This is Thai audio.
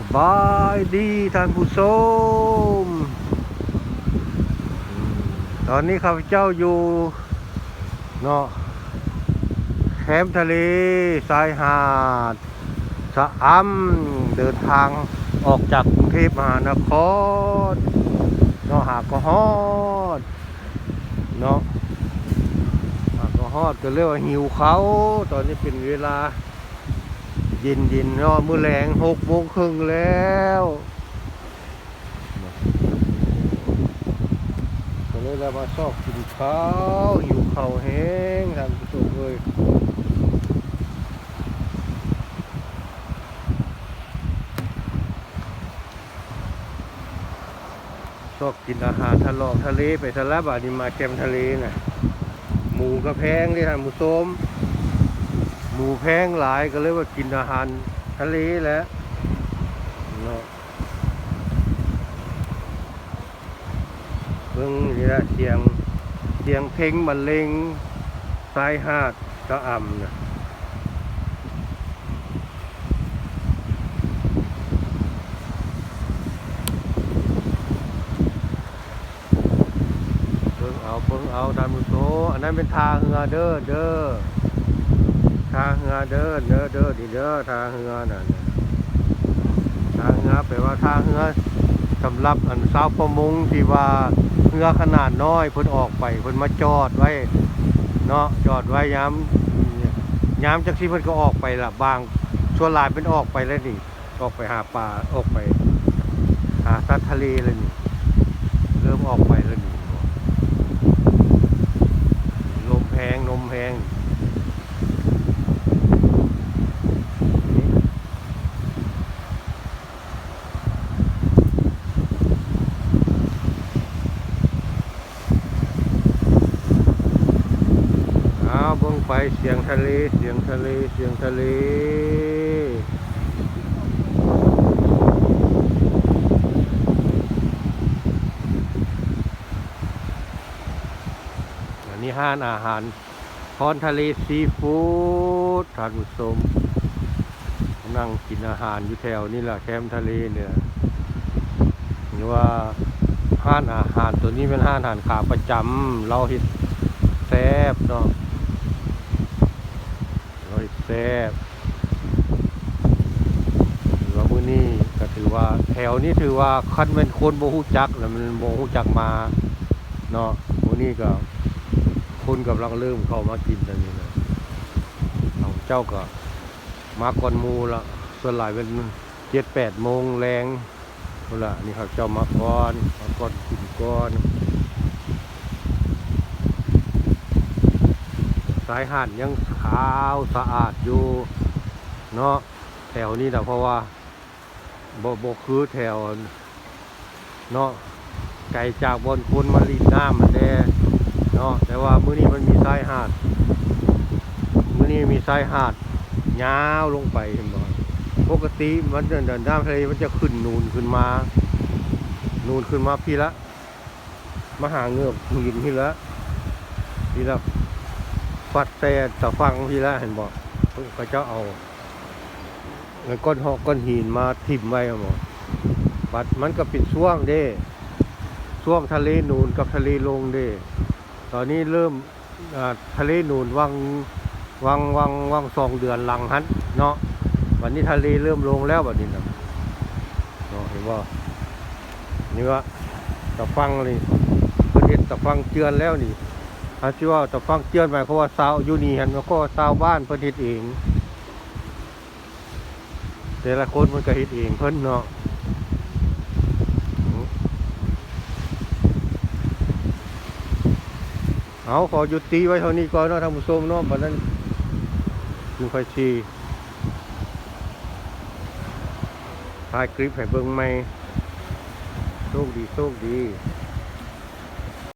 สบายดีท่านผู้ชม ตอนนี้ข้าพเจ้าอยู่เนาะแคมทะเลชายหาดสะอำเดินทางออกจากกรุงเทพมหานครเนาะหากก็ฮอดเนาะหากก็ฮอดก็เรียกว่าหิวเขา ตอนนี้เป็นเวลา เย็นเย็นเนาะมื้อแรงหกโมงครึ่งแล้วก็เลยเรามาชอบกินข้าวหิวข้าวแห้งท่านผู้ชมเอ้ยชอบกินอาหารทะเลทะเลไปทะเลบาดนี้มาแคมทะเลน่ะ หมูกระแพงที่ท่านผู้ชม มูแพงหลายก็เลยว่ากินอาหารทะเลแล้วเนาะเบิ่งนี่ละเสียงเสียงเพลงบรรเลงสายหาดกระอ่ำนะเบิ่งเอาเบิ่งเอาตามมุโตอันนั้นเป็นทาเหือเด้อเด้อ ทาเด้อเด้อเด้อดีเด้อทางเหือน่ะทางเหือแปลว่าทางเหือสำหรับอันสาวประมงที่ว่าเหือขนาดน้อยเพิ่นออกไปเพิ่นมาจอดไว้เนาะจอดไว้ยามยามจักสิเพิ่นก็ออกไปละบางส่วนหลายเป็นออกไปแล้วนี่ออกไปหาปลาออกไป หาสัตว์ทะเลแล้วนี่เริ่มออกไปแล้วนี่ลมแพงลมแพง อ้าเบิ่งไปเสียงทะเลเสียงทะเลเสียงทะเลอันนี้ห้านอาหารพรทะเลซีฟู้ดท่านผู้ชมนั่งกินอาหารอยู่แถวนี่แหละแคมทะเลเนี่ยหรือว่าห้านอาหารตัวนี้เป็นห้านอาหารขาประจำเราเห็ดแซ่บเนาะ ซ่บถือว่ามื้อนี้ก็ถือว่าแถวนี้ถือว่าคันเป็นคนโบฮู้จักแล้วมันโบฮู้จักมาเนาะมื้อนี้ก็คนกำลังเริ่มเข้ามากินตอนนี้นะเอาเจ้าก็มาก่อนมูละส่วนหลายเป็นเจ็ดแปดโมงแรงเอาละนี่เขาเจ้ามาก่อนมาก่อนกินก่อน สายหาดยังขาวสะอาดอยู่เนาะแถวนี้นะเพราะว่าบ่บ่คือแถวเนาะไกลจากบนคนมาลีน้ำมันแน่เนาะแต่ว่ามื้อนี้มันมีสายหาด มื้อนี้มีสายหาดยาวลงไปเห็นบ่ปกติมันเดินเดินน้ำทะเลมันจะขึ้นนูนขึ้นมา นูนขึ้นมาพี่ละมาหาเงือบหินพี่ละพี่ละ ฟัดแต่ตะฟังพี่ละเห็นบอกเพิ่นเขาจ้าเอาเงินก้อนหอกก้อนหินมาทิ่มไว้หมดบัดมันก็ป็นช่วงเด้ช่วงทะเลนูนกับทะเลลงเด้ตอนนี้เริ่มทะเลนูนวังวังวังวังสองเดือนหลังฮันเนาะวันนี้ทะเลเริ่มลงแล้วแบบนี้นะเนาะเห็นว่านี่ว่าตะฟังนี่เพิ่นเฮ็ดตะฟังเจือนแล้วนี่ อาที่ว่าแต่ฟังเตือนไปเพราะว่าสาวอยู่นี่เห็นมันก็สาวบ้านเพิ่นเฮ็ดเองแต่ละคนมันก็เฮ็ดเองเพิ่นเนาะเอาขอหยุดตีไว้เท่านี้ก่อนเนาะท่านผู้ชมเนาะบัดนั้นจึงค่อยชีถ่ายคลิปให้เบิ่งใหม่โชคดีโชคดี